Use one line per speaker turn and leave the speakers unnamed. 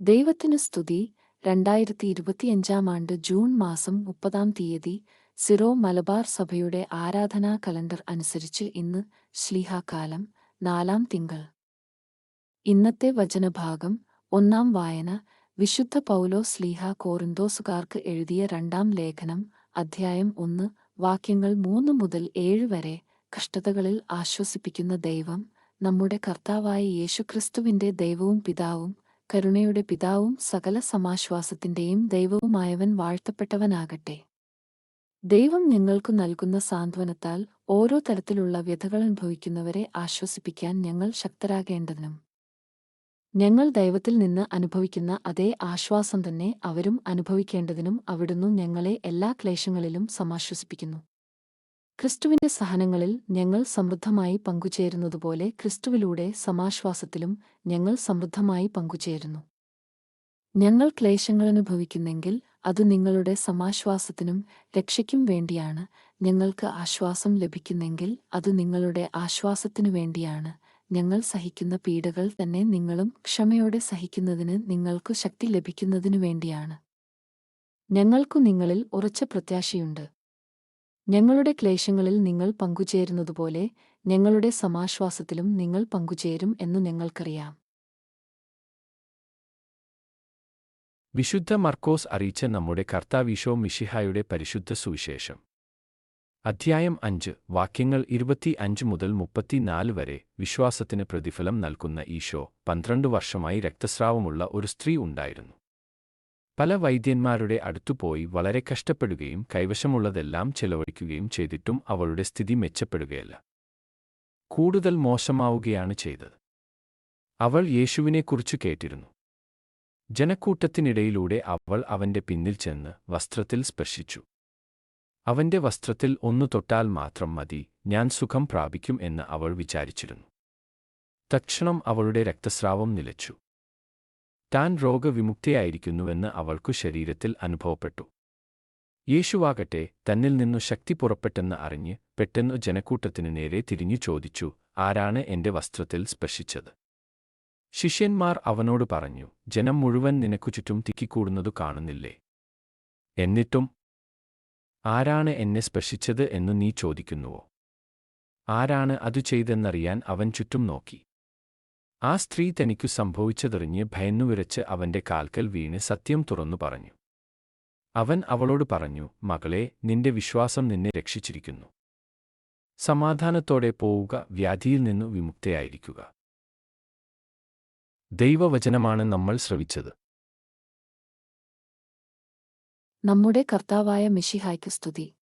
ദൈവത്തിന് സ്തുതി. രണ്ടായിരത്തി ഇരുപത്തിയഞ്ചാം ആണ്ട് ജൂൺ മാസം മുപ്പതാം തീയതി സിറോ മലബാർ സഭയുടെ ആരാധനാ കലണ്ടർ അനുസരിച്ച് ഇന്ന് ശ്ലീഹാകാലം നാലാം തിങ്കൾ. ഇന്നത്തെ വചനഭാഗം ഒന്നാം വായന വിശുദ്ധ പൗലോ സ്ലീഹ കോറിന്തോസുകാർക്ക് എഴുതിയ രണ്ടാം ലേഖനം അധ്യായം ഒന്ന് വാക്യങ്ങൾ മൂന്ന് മുതൽ ഏഴ് വരെ കഷ്ടതകളിൽ ആശ്വസിപ്പിക്കുന്ന ദൈവം നമ്മുടെ കർത്താവായ യേശുക്രിസ്തുവിന്റെ ദൈവവും പിതാവും കരുണയുടെ പിതാവും സകല സമാശ്വാസത്തിന്റെയും ദൈവവുമായവൻ വാഴ്ത്തപ്പെട്ടവനാകട്ടെ. ദൈവം ഞങ്ങൾക്കു നൽകുന്ന സാന്ത്വനത്താൽ ഓരോ തരത്തിലുള്ള വ്യഥകൾ അനുഭവിക്കുന്നവരെ ആശ്വസിപ്പിക്കാൻ ഞങ്ങൾ ശക്തരാകേണ്ടതിനും. ഞങ്ങൾ ദൈവത്തിൽ നിന്ന് അനുഭവിക്കുന്ന അതേ ആശ്വാസം തന്നെ അവരും അനുഭവിക്കേണ്ടതിനും അവിടുന്ന് ഞങ്ങളെ എല്ലാ ക്ലേശങ്ങളിലും സമാശ്വസിപ്പിക്കുന്നു. ക്രിസ്തുവിന്റെ സഹനങ്ങളിൽ ഞങ്ങൾ സമൃദ്ധമായി പങ്കുചേരുന്നതുപോലെ ക്രിസ്തുവിലൂടെ സമാശ്വാസത്തിലും ഞങ്ങൾ സമൃദ്ധമായി പങ്കുചേരുന്നു. ഞങ്ങൾ ക്ലേശങ്ങൾ അനുഭവിക്കുന്നെങ്കിൽ അത് നിങ്ങളുടെ സമാശ്വാസത്തിനും രക്ഷയ്ക്കും വേണ്ടിയാണ്. ഞങ്ങൾക്ക് ആശ്വാസം ലഭിക്കുന്നെങ്കിൽ അത് നിങ്ങളുടെ ആശ്വാസത്തിനു വേണ്ടിയാണ്. ഞങ്ങൾ സഹിക്കുന്ന പീഡകൾ തന്നെ നിങ്ങളും ക്ഷമയോടെ സഹിക്കുന്നതിന് നിങ്ങൾക്കു ശക്തി ലഭിക്കുന്നതിനു വേണ്ടിയാണ്. ഞങ്ങൾക്കു നിങ്ങളിൽ ഉറച്ച പ്രത്യാശയുണ്ട്. ഞങ്ങളുടെ ക്ലേശങ്ങളിൽ നിങ്ങൾ പങ്കുചേരുന്നതുപോലെ ഞങ്ങളുടെ സമാശ്വാസത്തിലും നിങ്ങൾ പങ്കുചേരും എന്ന് ഞങ്ങൾക്കറിയാം.
വിശുദ്ധ മർക്കോസ് അറിയിച്ച നമ്മുടെ കർത്താവീശോ മിഷിഹായുടെ പരിശുദ്ധ സുവിശേഷം. അധ്യായം അഞ്ച് വാക്യങ്ങൾ ഇരുപത്തി അഞ്ച് മുതൽ മുപ്പത്തിനാല് വരെ വിശ്വാസത്തിന് പ്രതിഫലം നൽകുന്ന ഈശോ പന്ത്രണ്ട് വർഷമായി രക്തസ്രാവമുള്ള ഒരു സ്ത്രീ ഉണ്ടായിരുന്നു. പല വൈദ്യന്മാരുടെ അടുത്തുപോയി വളരെ കഷ്ടപ്പെടുകയും കൈവശമുള്ളതെല്ലാം ചെലവഴിക്കുകയും ചെയ്തിട്ടും അവളുടെ സ്ഥിതി മെച്ചപ്പെടുകയല്ല. കൂടുതൽ മോശമാവുകയാണ് ചെയ്തത്. അവൾ യേശുവിനെക്കുറിച്ച് കേട്ടിരുന്നു. ജനക്കൂട്ടത്തിനിടയിലൂടെ അവൾ അവന്റെ പിന്നിൽ ചെന്ന് വസ്ത്രത്തിൽ സ്പർശിച്ചു. അവന്റെ വസ്ത്രത്തിൽ ഒന്നു തൊട്ടാൽ മാത്രം മതി ഞാൻ സുഖം പ്രാപിക്കും എന്ന് അവൾ വിചാരിച്ചിരുന്നു. തക്ഷണം അവളുടെ രക്തസ്രാവം നിലച്ചു. താൻ രോഗവിമുക്തിയായിരിക്കുന്നുവെന്ന് അവൾക്കു ശരീരത്തിൽ അനുഭവപ്പെട്ടു. യേശുവാകട്ടെ തന്നിൽ നിന്നു ശക്തി പുറപ്പെട്ടെന്ന് അറിഞ്ഞ് പെട്ടെന്നു ജനക്കൂട്ടത്തിനു നേരെ തിരിഞ്ഞു ചോദിച്ചു ആരാണ് എന്റെ വസ്ത്രത്തിൽ സ്പർശിച്ചത്? ശിഷ്യന്മാർ അവനോട് പറഞ്ഞു ജനം മുഴുവൻ നിനക്കു ചുറ്റും തിക്കിക്കൂടുന്നതു കാണുന്നില്ലേ? എന്നിട്ടും ആരാണ് എന്നെ സ്പർശിച്ചത് എന്നു നീ ചോദിക്കുന്നുവോ? ആരാണ് അതു ചെയ്തെന്നറിയാൻ അവൻ ചുറ്റും നോക്കി. ആ സ്ത്രീ തനിക്കു സംഭവിച്ചതെറിഞ്ഞ് ഭയന്നുവിരച്ച് അവന്റെ കാൽക്കൽ വീണ് സത്യം തുറന്നു പറഞ്ഞു. അവൻ അവളോട് പറഞ്ഞു മകളെ നിന്റെ വിശ്വാസം നിന്നെ രക്ഷിച്ചിരിക്കുന്നു. സമാധാനത്തോടെ പോവുക വ്യാധിയിൽ നിന്നു വിമുക്തയായിരിക്കുക. ദൈവവചനമാണ് നമ്മൾ ശ്രവിച്ചത്.
നമ്മുടെ കർത്താവായ മിഷിഹായ്ക്ക് സ്തുതി.